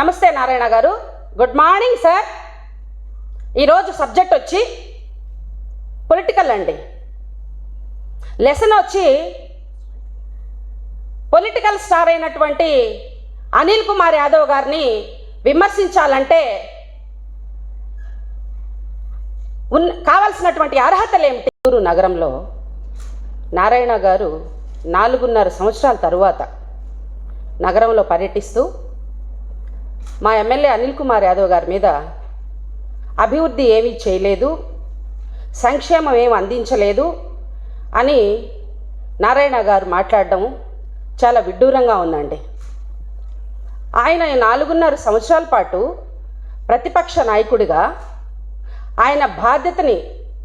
నమస్తే Narayana garu. Good morning sir ఈరోజు subject వచ్చి పొలిటికల్ అండి. లెసన్ వచ్చి పొలిటికల్ స్టార్ అయినటువంటి అనిల్ కుమార్ యాదవ్ గారిని విమర్శించాలంటే ఉన్ కావలసినటువంటి అర్హతలు ఏమిటి? ఊరు నగరంలో నారాయణ గారు నాలుగున్నర సంవత్సరాల తరువాత నగరంలో పర్యటిస్తూ మా ఎమ్మెల్యే అనిల్ కుమార్ యాదవ్ గారి మీద అభివృద్ధి ఏమీ చేయలేదు సంక్షేమం ఏమి అందించలేదు అని నారాయణ గారు మాట్లాడడం చాలా విడ్డూరంగా ఉందండి. ఆయన నాలుగున్నర సంవత్సరాల పాటు ప్రతిపక్ష నాయకుడిగా ఆయన బాధ్యతని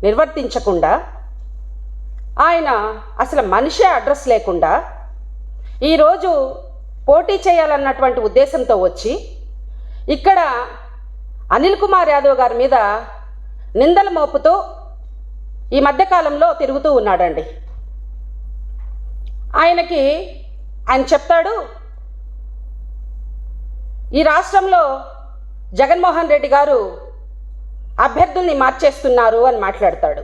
నిర్వర్తించకుండా ఆయన అసలు మనిషే అడ్రస్ లేకుండా ఈరోజు పోటీ చేయాలన్నటువంటి ఉద్దేశంతో వచ్చి ఇక్కడ అనిల్ కుమార్ యాదవ్ గారి మీద నిందలు మోపుతూ ఈ మధ్యకాలంలో తిరుగుతూ ఉన్నాడండి. ఆయనకి ఆయన చెప్తాడు ఈ రాష్ట్రంలో జగన్మోహన్ రెడ్డి గారు అభ్యర్థుల్ని మార్చేస్తున్నారు అని మాట్లాడతాడు.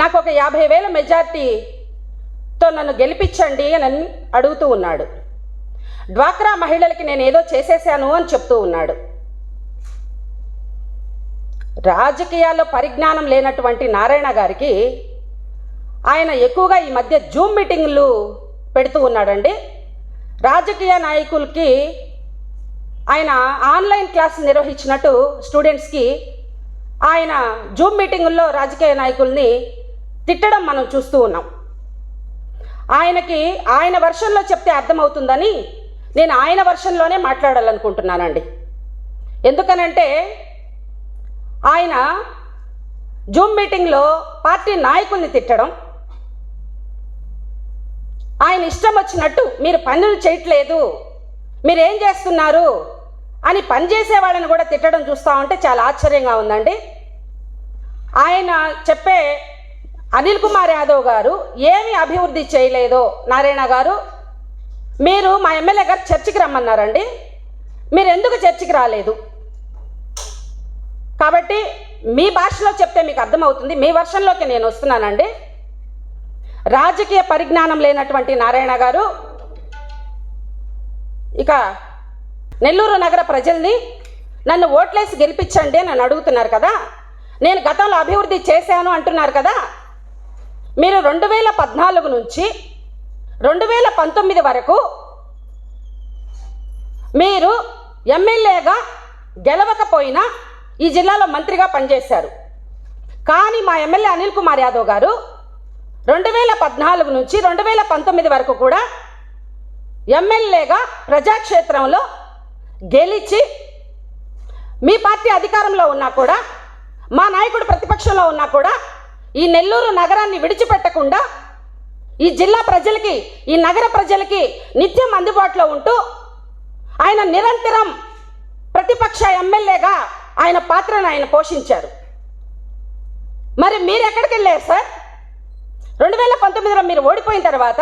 నాకు ఒక యాభై వేల మెజార్టీతో నన్ను గెలిపించండి అని అడుగుతూ ఉన్నాడు. డ్వాక్రా మహిళలకి నేను ఏదో చేసేసాను అని చెప్తూ ఉన్నాడు. రాజకీయాల్లో పరిజ్ఞానం లేనటువంటి నారాయణ గారికి ఆయన ఎక్కువగా ఈ మధ్య జూమ్ మీటింగ్లు పెడుతూ ఉన్నాడండి. రాజకీయ నాయకులకి ఆయన ఆన్లైన్ క్లాస్ నిర్వహించినట్టు స్టూడెంట్స్కి ఆయన జూమ్ మీటింగుల్లో రాజకీయ నాయకుల్ని తిట్టడం మనం చూస్తూ ఉన్నాం. ఆయనకి ఆయన వర్షంలో చెప్తే అర్థమవుతుందని నేను ఆయన వర్షంలోనే మాట్లాడాలనుకుంటున్నానండి. ఎందుకనంటే ఆయన జూమ్ మీటింగ్లో పార్టీ నాయకుల్ని తిట్టడం ఆయన ఇష్టం వచ్చినట్టు మీరు పనులు చేయట్లేదు మీరేం చేస్తున్నారు అని పనిచేసే వాళ్ళని కూడా తిట్టడం చూస్తూ ఉంటే చాలా ఆశ్చర్యంగా ఉందండి. ఆయన చెప్పే అనిల్ కుమార్ యాదవ్ గారు ఏమి అభివృద్ధి చేయలేదో నారాయణ గారు మీరు మా ఎమ్మెల్యే గారు చర్చికి రమ్మన్నారండి. మీరు ఎందుకు చర్చికి రాలేదు? కాబట్టి మీ భాషలో చెప్తే మీకు అర్థమవుతుంది. మీ వర్షంలోకి నేను వస్తున్నానండి. రాజకీయ పరిజ్ఞానం లేనటువంటి నారాయణ గారు ఇక నెల్లూరు నగర ప్రజల్ని నన్ను ఓట్లేసి గెలిపించండి నన్ను అడుగుతున్నారు కదా. నేను గతంలో అభివృద్ధి చేశాను అంటున్నారు కదా. మీరు రెండు వేల పద్నాలుగు నుంచి రెండు వేల పంతొమ్మిది వరకు మీరు ఎమ్మెల్యేగా గెలవకపోయినా ఈ జిల్లాలో మంత్రిగా పనిచేశారు. కానీ మా ఎమ్మెల్యే అనిల్ కుమార్ యాదవ్ గారు రెండు వేల పద్నాలుగు నుంచి రెండు వేల పంతొమ్మిది వరకు కూడా ఎమ్మెల్యేగా ప్రజాక్షేత్రంలో గెలిచి మీ పార్టీ అధికారంలో ఉన్నా కూడా మా నాయకుడు ప్రతిపక్షంలో ఉన్నా కూడా ఈ నెల్లూరు నగరాన్ని విడిచిపెట్టకుండా ఈ జిల్లా ప్రజలకి ఈ నగర ప్రజలకి నిత్యం అందుబాటులో ఉంటూ ఆయన నిరంతరం ప్రతిపక్ష ఎమ్మెల్యేగా ఆయన పాత్రను ఆయన పోషించారు. మరి మీరు ఎక్కడికి వెళ్ళారు సార్? రెండు వేల పంతొమ్మిదిలో మీరు ఓడిపోయిన తర్వాత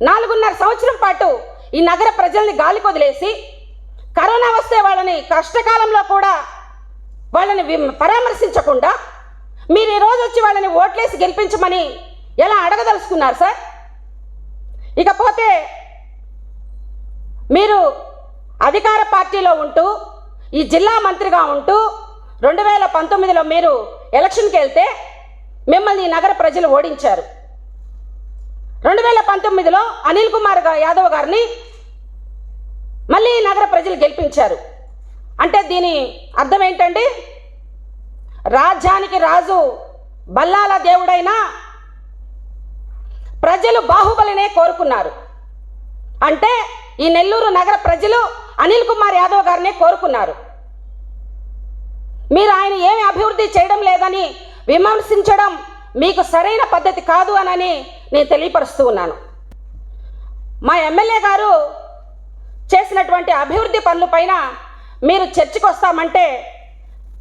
నాలుగున్నర సంవత్సరం పాటు ఈ నగర ప్రజల్ని గాలి కొదిలేసి కరోనా వస్తే వాళ్ళని కష్టకాలంలో కూడా వాళ్ళని వి- పరామర్శించకుండా మీరు ఈరోజు వచ్చి వాళ్ళని ఓట్లేసి గెలిపించమని ఎలా అడగదలుచుకున్నారు సార్? ఇకపోతే మీరు అధికార పార్టీలో ఉంటూ ఈ జిల్లా మంత్రిగా ఉంటూ రెండు వేల పంతొమ్మిదిలో మీరు ఎలక్షన్కి వెళ్తే మిమ్మల్ని ఈ నగర ప్రజలు ఓడించారు. రెండు వేల పంతొమ్మిదిలో అనిల్ కుమార్ యాదవ్ గారిని మళ్ళీ ఈ నగర ప్రజలు గెలిపించారు. అంటే దీని అర్థం ఏంటండి? రాజ్యానికి రాజు బల్లాల దేవుడైనా ప్రజలు బాహుబలినే కోరుకున్నారు. అంటే ఈ నెల్లూరు నగర ప్రజలు అనిల్ కుమార్ యాదవ్ గారినే కోరుకున్నారు. మీరు ఆయన ఏమి అభివృద్ధి చేయడం లేదని విమర్శించడం మీకు సరైన పద్ధతి కాదు అనని నేను తెలియపరుస్తూ ఉన్నాను. మా ఎమ్మెల్యే గారు చేసినటువంటి అభివృద్ధి పనుల పైన మీరు చర్చకు వస్తామంటే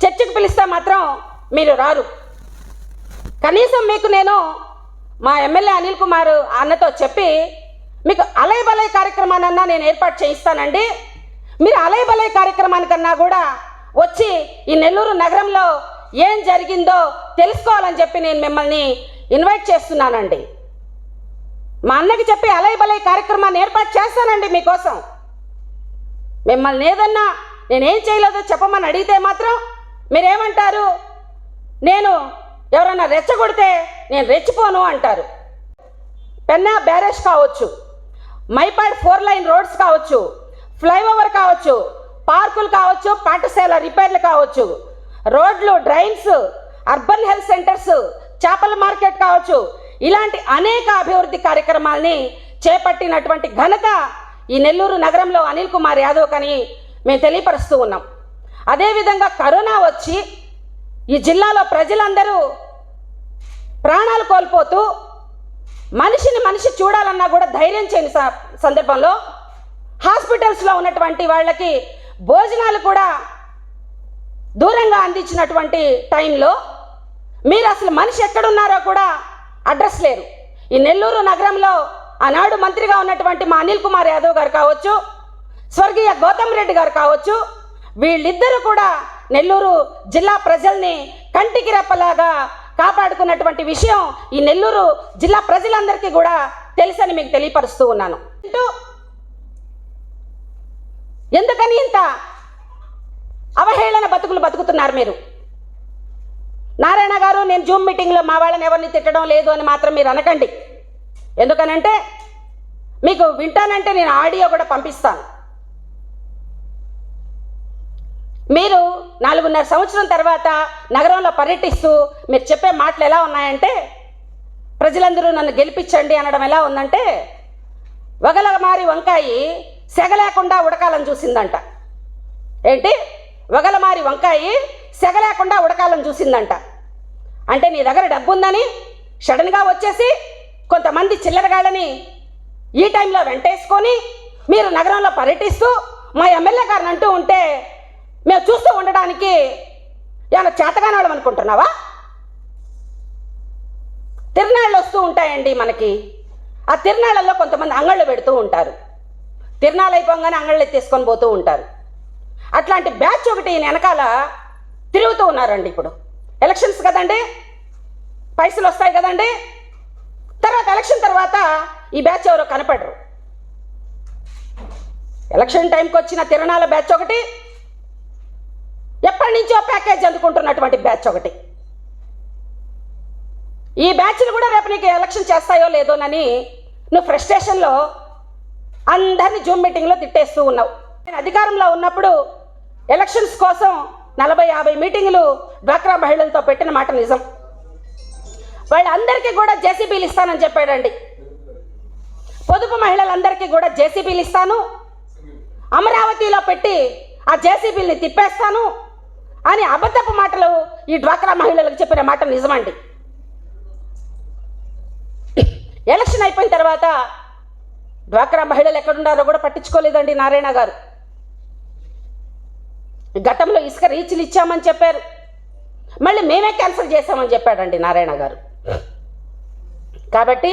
చర్చకు పిలిస్తే మాత్రం మీరు రారు. కనీసం మీకు నేను మా ఎమ్మెల్యే అనిల్ కుమార్ అన్నతో చెప్పి మీకు అలయ బలయ కార్యక్రమానన్నా నేను ఏర్పాటు చేయిస్తానండి. మీరు అలయ బలయ కార్యక్రమానికన్నా కూడా వచ్చి ఈ నెల్లూరు నగరంలో ఏం జరిగిందో తెలుసుకోవాలని చెప్పి నేను మిమ్మల్ని ఇన్వైట్ చేస్తున్నానండి. మా అన్నకి చెప్పి అలయ బలయ కార్యక్రమాన్ని ఏర్పాటు చేస్తానండి మీకోసం. మిమ్మల్ని ఏదన్నా నేనేం చేయలేదో చెప్పమని అడిగితే మాత్రం మీరేమంటారు? నేను ఎవరన్నా రెచ్చగొడితే నేను రెచ్చిపోను అంటారు. పెన్నా బ్యారేజ్ కావచ్చు మైపాడ్ ఫోర్ లైన్ రోడ్స్ కావచ్చు ఫ్లైఓవర్ కావచ్చు పార్కులు కావచ్చు పాఠశాల రిపేర్లు కావచ్చు రోడ్లు డ్రైన్స్ అర్బన్ హెల్త్ సెంటర్స్ చేపల మార్కెట్ కావచ్చు ఇలాంటి అనేక అభివృద్ధి కార్యక్రమాల్ని చేపట్టినటువంటి ఘనత ఈ నెల్లూరు నగరంలో అనిల్ కుమార్ యాదవ్ కని మేము తెలియపరుస్తూ ఉన్నాం. అదేవిధంగా కరోనా వచ్చి ఈ జిల్లాలో ప్రజలందరూ ప్రాణాలు కోల్పోతూ మనిషిని మనిషి చూడాలన్నా కూడా ధైర్యం చేయని స- సందర్భంలో హాస్పిటల్స్లో ఉన్నటువంటి వాళ్ళకి భోజనాలు కూడా దూరంగా అందించినటువంటి టైంలో మీరు అసలు మనిషి ఎక్కడున్నారో కూడా అడ్రస్ లేరు. ఈ నెల్లూరు నగరంలో ఆనాడు మంత్రిగా ఉన్నటువంటి మా అనిల్ కుమార్ యాదవ్ గారు కావచ్చు స్వర్గీయ గౌతమ్ రెడ్డి గారు కావచ్చు వీళ్ళిద్దరూ కూడా నెల్లూరు జిల్లా ప్రజల్ని కంటికి రెప్పలాగా మాట్లాడుకున్నటువంటి విషయం ఈ నెల్లూరు జిల్లా ప్రజలందరికీ కూడా తెలుసని మీకు తెలియపరుస్తూ ఉన్నాను. ఎందుకని ఇంత అవహేళన బతుకులు బతుకుతున్నారు మీరు? నారాయణ గారు నేను జూమ్ మీటింగ్లో మా వాళ్ళని ఎవరిని తిట్టడం లేదు అని మాత్రం మీరు అనకండి. ఎందుకనంటే మీకు వింటానంటే నేను ఆడియో కూడా పంపిస్తాను. మీరు నాలుగున్నర సంవత్సరం తర్వాత నగరంలో పర్యటిస్తూ మీరు చెప్పే మాటలు ఎలా ఉన్నాయంటే ప్రజలందరూ నన్ను గెలిపించండి అనడం ఎలా ఉందంటే వగలమారి వంకాయి సెగ లేకుండా ఉడకాలని చూసిందంట. ఏంటి? వగలమారి వంకాయి సెగ లేకుండా ఉడకాలని చూసిందంట. అంటే నీ దగ్గర డబ్బు ఉందని సడన్గా వచ్చేసి కొంతమంది చిల్లరగాళ్ళని ఈ టైంలో వెంటేసుకొని మీరు నగరంలో పర్యటిస్తూ మా ఎమ్మెల్యే గారిని అంటూ ఉంటే మేము చూస్తూ ఉండడానికి ఏమైనా చేతగాని వాళ్ళం అనుకుంటున్నావా? తిరునాళ్ళు వస్తూ ఉంటాయండి మనకి. ఆ తిరునాళ్ళల్లో కొంతమంది అంగళ్ళు పెడుతూ ఉంటారు. తిరునాళ్ళు అయిపోగానే అంగళ్ళు ఎత్తేసుకొని పోతూ ఉంటారు. అట్లాంటి బ్యాచ్ ఒకటి ఈయన వెనకాల తిరుగుతూ ఉన్నారండి ఇప్పుడు. ఎలక్షన్స్ కదండి? పైసలు వస్తాయి కదండి? తర్వాత ఎలక్షన్ తర్వాత ఈ బ్యాచ్ ఎవరో కనపడరు. ఎలక్షన్ టైంకి వచ్చిన తిరణాల బ్యాచ్ ఒకటి ఎప్పటి నుంచో ప్యాకేజ్ అందుకుంటున్నటువంటి బ్యాచ్ ఒకటి. ఈ బ్యాచ్లు కూడా రేపు నీకు ఎలక్షన్ చేస్తాయో లేదోనని నువ్వు ఫ్రస్ట్రేషన్లో అందరినీ జూమ్ మీటింగ్లో తిట్టేస్తూ ఉన్నావు. నేను అధికారంలో ఉన్నప్పుడు ఎలక్షన్స్ కోసం నలభై యాభై మీటింగులు డ్వాక్రా మహిళలతో పెట్టిన మాట నిజం. వాళ్ళందరికీ కూడా జేసీబీలు ఇస్తానని చెప్పాడండి. పొదుపు మహిళలందరికీ కూడా జేసీబీలు ఇస్తాను. అమరావతిలో పెట్టి ఆ జేసీబీల్ని తిప్పేస్తాను. అని అబద్ధపు మాటలు ఈ డ్వాక్రా మహిళలకు చెప్పిన మాట నిజమండి. ఎలక్షన్ అయిపోయిన తర్వాత డ్వాక్రా మహిళలు ఎక్కడున్నారో కూడా పట్టించుకోలేదండి నారాయణ గారు. గతంలో ఇసుక రీచ్లు ఇచ్చామని చెప్పారు. మళ్ళీ మేమే క్యాన్సిల్ చేశామని చెప్పాడండి నారాయణ గారు. కాబట్టి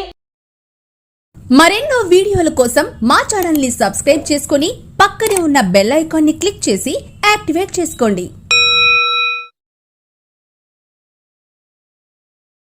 మరెన్నో వీడియోల కోసం మా ఛానల్ని సబ్స్క్రైబ్ చేసుకుని పక్కనే ఉన్న బెల్ ఐకాన్ని క్లిక్ చేసి యాక్టివేట్ చేసుకోండి.